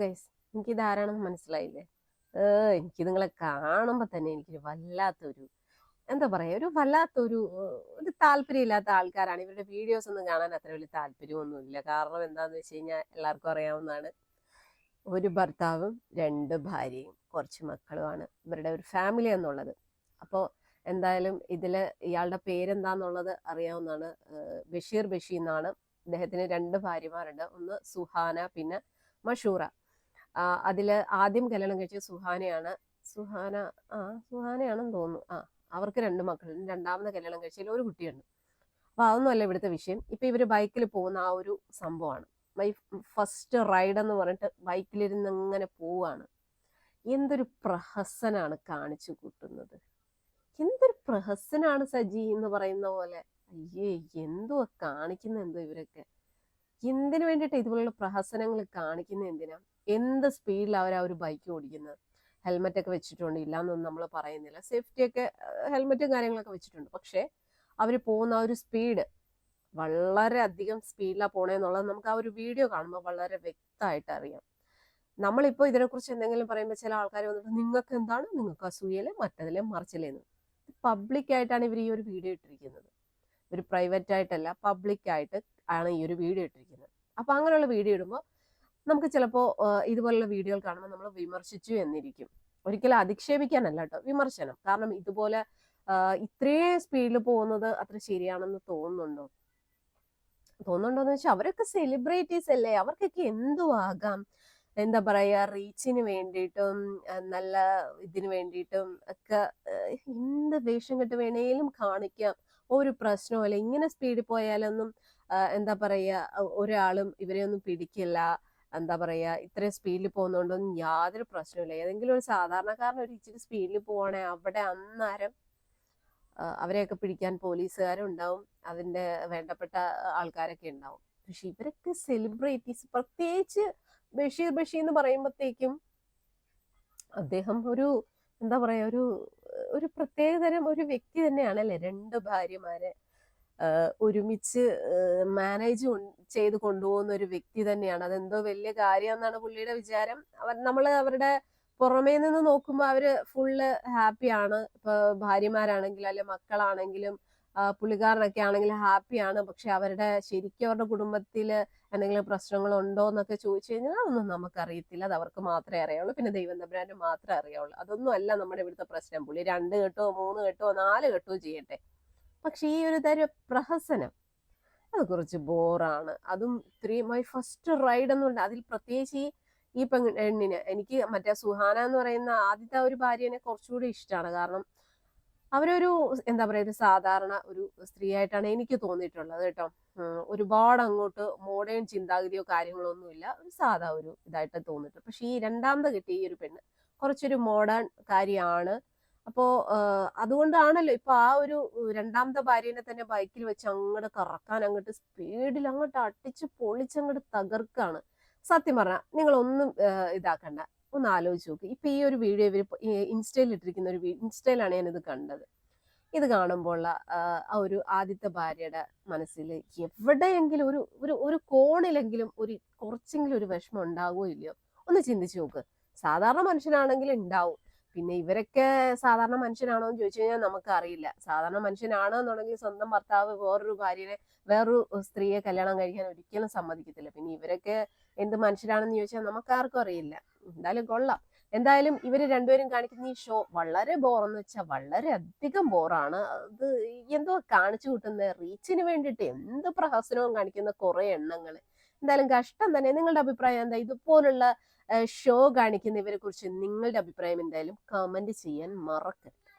Guys എനിക്ക് ഇതാരാണെന്ന് മനസ്സിലായില്ലേ? ഏ എനിക്ക് നിങ്ങളെ കാണുമ്പോൾ തന്നെ എനിക്കൊരു വല്ലാത്തൊരു എന്താ പറയാ ഒരു വല്ലാത്തൊരു ഒരു താല്പര്യമില്ലാത്ത ആൾക്കാരാണ്. ഇവരുടെ വീഡിയോസ് ഒന്നും കാണാൻ അത്ര വലിയ താല്പര്യമൊന്നുമില്ല. കാരണം എന്താന്ന് വെച്ച് കഴിഞ്ഞാൽ എല്ലാവർക്കും അറിയാവുന്നതാണ്. ഒരു ഭർത്താവും രണ്ട് ഭാര്യയും കുറച്ച് മക്കളുമാണ്. ഇവരുടെ ഒരു ഫാമിലി എന്നുള്ളത്. അപ്പോൾ എന്തായാലും ഇതിൽ ഇയാളുടെ പേരെന്താന്നുള്ളത് അറിയാവുന്നതാണ്. ബഷീർ ബഷീർ എന്നാണ് അദ്ദേഹത്തിന് രണ്ട് ഭാര്യമാരുണ്ട്. ഒന്ന് സുഹാന പിന്നെ മഷൂറ. അതിൽ ആദ്യം കല്യാണം കഴിച്ചത് സുഹാനയാണ്. സുഹാന ആ സുഹാനയാണെന്ന് തോന്നുന്നു. ആ അവർക്ക് രണ്ട് മക്കളുണ്ട് രണ്ടാമത് കല്യാണം കഴിച്ചതിൽ ഒരു കുട്ടിയുണ്ട്. അപ്പൊ അതൊന്നുമല്ല ഇവിടുത്തെ വിഷയം. ഇപ്പൊ ഇവർ ബൈക്കിൽ പോകുന്ന ആ ഒരു സംഭവമാണ്. ബൈ ഫസ്റ്റ് റൈഡ് എന്ന് പറഞ്ഞിട്ട് ബൈക്കിലിരുന്ന് അങ്ങനെ പോവാണ്. എന്തൊരു പ്രഹസനാണ് കാണിച്ചു കൂട്ടുന്നത്. എന്തൊരു പ്രഹസനാണ് സജി എന്ന് പറയുന്ന പോലെ. അയ്യേ എന്തുവാ കാണിക്കുന്ന എന്തോ ഇവരൊക്കെ. എന്തിനു വേണ്ടിയിട്ട് ഇതുപോലുള്ള പ്രഹസനങ്ങൾ കാണിക്കുന്ന എന്തിനാ? എന്ത് സ്പീഡിൽ അവർ ആ ഒരു ബൈക്ക് ഓടിക്കുന്നത് ഹെൽമെറ്റ് ഒക്കെ വെച്ചിട്ടുണ്ട്. ഇല്ലാന്നൊന്നും നമ്മൾ പറയുന്നില്ല. സേഫ്റ്റി ഒക്കെ ഹെൽമെറ്റും കാര്യങ്ങളൊക്കെ വെച്ചിട്ടുണ്ട്. പക്ഷെ അവർ പോകുന്ന ആ ഒരു സ്പീഡ് വളരെ അധികം സ്പീഡിലാണ് പോണേന്നുള്ളത് നമുക്ക് ആ ഒരു വീഡിയോ കാണുമ്പോൾ വളരെ വ്യക്തമായിട്ട് അറിയാം. നമ്മളിപ്പോൾ ഇതിനെക്കുറിച്ച് എന്തെങ്കിലും പറയുമ്പോൾ ചില ആൾക്കാർ വന്നിട്ട് നിങ്ങൾക്ക് എന്താണ്? നിങ്ങൾക്ക് അസൂയയിലെ മറ്റതിലെ മറിച്ചില്ലേന്ന്. പബ്ലിക് ആയിട്ടാണ് ഇവർ ഈ ഒരു വീഡിയോ ഇട്ടിരിക്കുന്നത്. ഒരു പ്രൈവറ്റ് ആയിട്ടല്ല പബ്ലിക് ആയിട്ട് ആണ് ഈ ഒരു വീഡിയോ ഇട്ടിരിക്കുന്നത്. അപ്പോൾ അങ്ങനെയുള്ള വീഡിയോ ഇടുമ്പോൾ നമുക്ക് ചിലപ്പോൾ ഇതുപോലുള്ള വീഡിയോകൾ കാണുമ്പോൾ നമ്മൾ വിമർശിച്ചു എന്നിരിക്കും. ഒരിക്കലും അധിക്ഷേപിക്കാനല്ല കേട്ടോ വിമർശനം. കാരണം ഇതുപോലെ ഇത്രേ ഇത്രയും സ്പീഡിൽ പോകുന്നത് അത്ര ശരിയാണെന്ന് തോന്നുന്നുണ്ടോ? തോന്നുന്നുണ്ടോന്ന് വെച്ചാൽ അവരൊക്കെ സെലിബ്രിറ്റീസ് അല്ലേ? അവർക്കൊക്കെ എന്തു ആകാം എന്താ പറയാ റീച്ചിന് വേണ്ടിയിട്ടും നല്ല ഇതിന് വേണ്ടിയിട്ടും ഒക്കെ എന്ത് വേഷം കെട്ട് വേണേലും കാണിക്കാം. ഒരു പ്രശ്നമല്ല ഇങ്ങനെ സ്പീഡിൽ പോയാലൊന്നും എന്താ പറയുക ഒരാളും ഇവരെ ഒന്നും പിടിക്കില്ല. എന്താ പറയുക ഇത്രയും സ്പീഡിൽ പോകുന്നതുകൊണ്ടൊന്നും യാതൊരു പ്രശ്നമില്ല ഏതെങ്കിലും ഒരു സാധാരണക്കാരൻ ഒരു ഇച്ചിരി സ്പീഡിൽ പോവാണെ അവിടെ അന്നേരം അവരെയൊക്കെ പിടിക്കാൻ പോലീസുകാരും ഉണ്ടാവും. അതിന്റെ വേണ്ടപ്പെട്ട ആൾക്കാരൊക്കെ ഉണ്ടാവും. പക്ഷെ ഇവരൊക്കെ സെലിബ്രിറ്റീസ് പ്രത്യേകിച്ച് ബഷീർ ബഷീർ എന്ന് പറയുമ്പോഴത്തേക്കും അദ്ദേഹം ഒരു എന്താ പറയുക ഒരു ഒരു പ്രത്യേകതരം ഒരു വ്യക്തി തന്നെയാണല്ലേ? രണ്ട് ഭാര്യമാരെ. ഒരുമിച്ച് മാനേജ് ചെയ്ത് കൊണ്ടുപോകുന്ന ഒരു വ്യക്തി തന്നെയാണ്. അതെന്തോ വലിയ കാര്യം എന്നാണ് പുള്ളിയുടെ വിചാരം. അവർ നമ്മൾ അവരുടെ പുറമേ നിന്ന് നോക്കുമ്പോൾ അവർ ഫുള്ള് ഹാപ്പിയാണ്. ഇപ്പൊ ഭാര്യമാരാണെങ്കിലും അല്ലെ മക്കളാണെങ്കിലും പുള്ളിക്കാരനൊക്കെ ആണെങ്കിലും ഹാപ്പിയാണ്. പക്ഷെ അവരുടെ ശരിക്കും അവരുടെ കുടുംബത്തിൽ എന്തെങ്കിലും പ്രശ്നങ്ങൾ ഉണ്ടോ എന്നൊക്കെ ചോദിച്ചു കഴിഞ്ഞാൽ അതൊന്നും നമുക്കറിയത്തില്ല. അത് അവർക്ക് മാത്രമേ അറിയാവുള്ളൂ പിന്നെ ദൈവം തമ്പുരാൻ മാത്രമേ അറിയാവുള്ളൂ അതൊന്നും അല്ല നമ്മുടെ ഇവിടുത്തെ പ്രശ്നം. പുള്ളി രണ്ട് കെട്ടോ മൂന്ന് കെട്ടോ നാല് കെട്ടോ ചെയ്യട്ടെ. പക്ഷെ ഈ ഒരു തരം പ്രഹസനം അത് കുറച്ച് ബോറാണ്. അതും ത്രീ മൈ ഫസ്റ്റ് റൈഡ് എന്നുണ്ട് അതിൽ പ്രത്യേകിച്ച് ഈ ഈ പെണ്ണിന് എനിക്ക് മറ്റേ സുഹാന എന്ന് പറയുന്ന ആദ്യത്തെ ഒരു ഭാര്യനെ കുറച്ചുകൂടി ഇഷ്ടമാണ് കാരണം അവരൊരു എന്താ പറയുക ഒരു സാധാരണ ഒരു സ്ത്രീ ആയിട്ടാണ് എനിക്ക് തോന്നിയിട്ടുള്ളത് കേട്ടോ. ഒരുപാട് അങ്ങോട്ട് മോഡേൺ ചിന്താഗതിയോ കാര്യങ്ങളോ ഒന്നുമില്ല ഒരു സാധാ ഒരു ഇതായിട്ട് തോന്നിട്ട്. പക്ഷെ ഈ രണ്ടാമത് കിട്ടിയ ഈ ഒരു പെണ്ണ് കുറച്ചൊരു മോഡേൺ കാര്യമാണ്. അപ്പോ അതുകൊണ്ടാണല്ലോ ഇപ്പൊ ആ ഒരു രണ്ടാമത്തെ ഭാര്യനെ തന്നെ ബൈക്കിൽ വെച്ച് അങ്ങോട്ട് കറക്കാൻ അങ്ങോട്ട് സ്പീഡിൽ അങ്ങോട്ട് അട്ടിച്ച് പൊളിച്ചങ്ങോട്ട് തകർക്കാണ്. സത്യം പറഞ്ഞാൽ നിങ്ങൾ ഒന്നും ഇതാക്കണ്ട. ഒന്ന് ആലോചിച്ച് നോക്ക്. ഇപ്പൊ ഈ ഒരു വീഡിയോ ഇവർ ഇൻസ്റ്റയിൽ ഇട്ടിരിക്കുന്ന ഒരു ഇൻസ്റ്റയിലാണ് ഞാൻ ഇത് കണ്ടത്. ഇത് കാണുമ്പോൾ ആ ഒരു ആദ്യത്തെ ഭാര്യയുടെ മനസ്സിൽ എവിടെയെങ്കിലും ഒരു ഒരു ഒരു കോണിലെങ്കിലും ഒരു കുറച്ചെങ്കിലും ഒരു വിഷമം ഉണ്ടാകുമോ ഇല്ലയോ? ഒന്ന് ചിന്തിച്ചു നോക്ക്. സാധാരണ മനുഷ്യനാണെങ്കിൽ ഉണ്ടാവും. പിന്നെ ഇവരൊക്കെ സാധാരണ മനുഷ്യനാണോ എന്ന് ചോദിച്ചു കഴിഞ്ഞാൽ നമുക്ക് അറിയില്ല സാധാരണ മനുഷ്യനാണോ എന്നുണ്ടെങ്കിൽ സ്വന്തം ഭർത്താവ് വേറൊരു ഭാര്യനെ വേറൊരു സ്ത്രീയെ കല്യാണം കഴിക്കാൻ ഒരിക്കലും സമ്മതിക്കത്തില്ല. പിന്നെ ഇവരൊക്കെ എന്ത് മനുഷ്യരാണെന്ന് ചോദിച്ചാൽ നമുക്ക് ആർക്കും അറിയില്ല. എന്തായാലും കൊള്ളാം. എന്തായാലും ഇവർ രണ്ടുപേരും കാണിക്കുന്ന ഈ ഷോ വളരെ ബോറെന്ന് വെച്ചാൽ വളരെ അധികം ബോറാണ് അത് എന്തോ കാണിച്ചു കൂട്ടുന്ന റീച്ചിന് വേണ്ടിയിട്ട് എന്ത് പ്രഹസനവും കാണിക്കുന്ന കുറെ എണ്ണങ്ങൾ എന്തായാലും കഷ്ടം തന്നെ. നിങ്ങളുടെ അഭിപ്രായം എന്താ? ഇതുപോലുള്ള ഷോ കാണിക്കുന്നവരെ കുറിച്ച് നിങ്ങളുടെ അഭിപ്രായം എന്തായാലും കമന്റ് ചെയ്യാൻ മറക്കരുത്.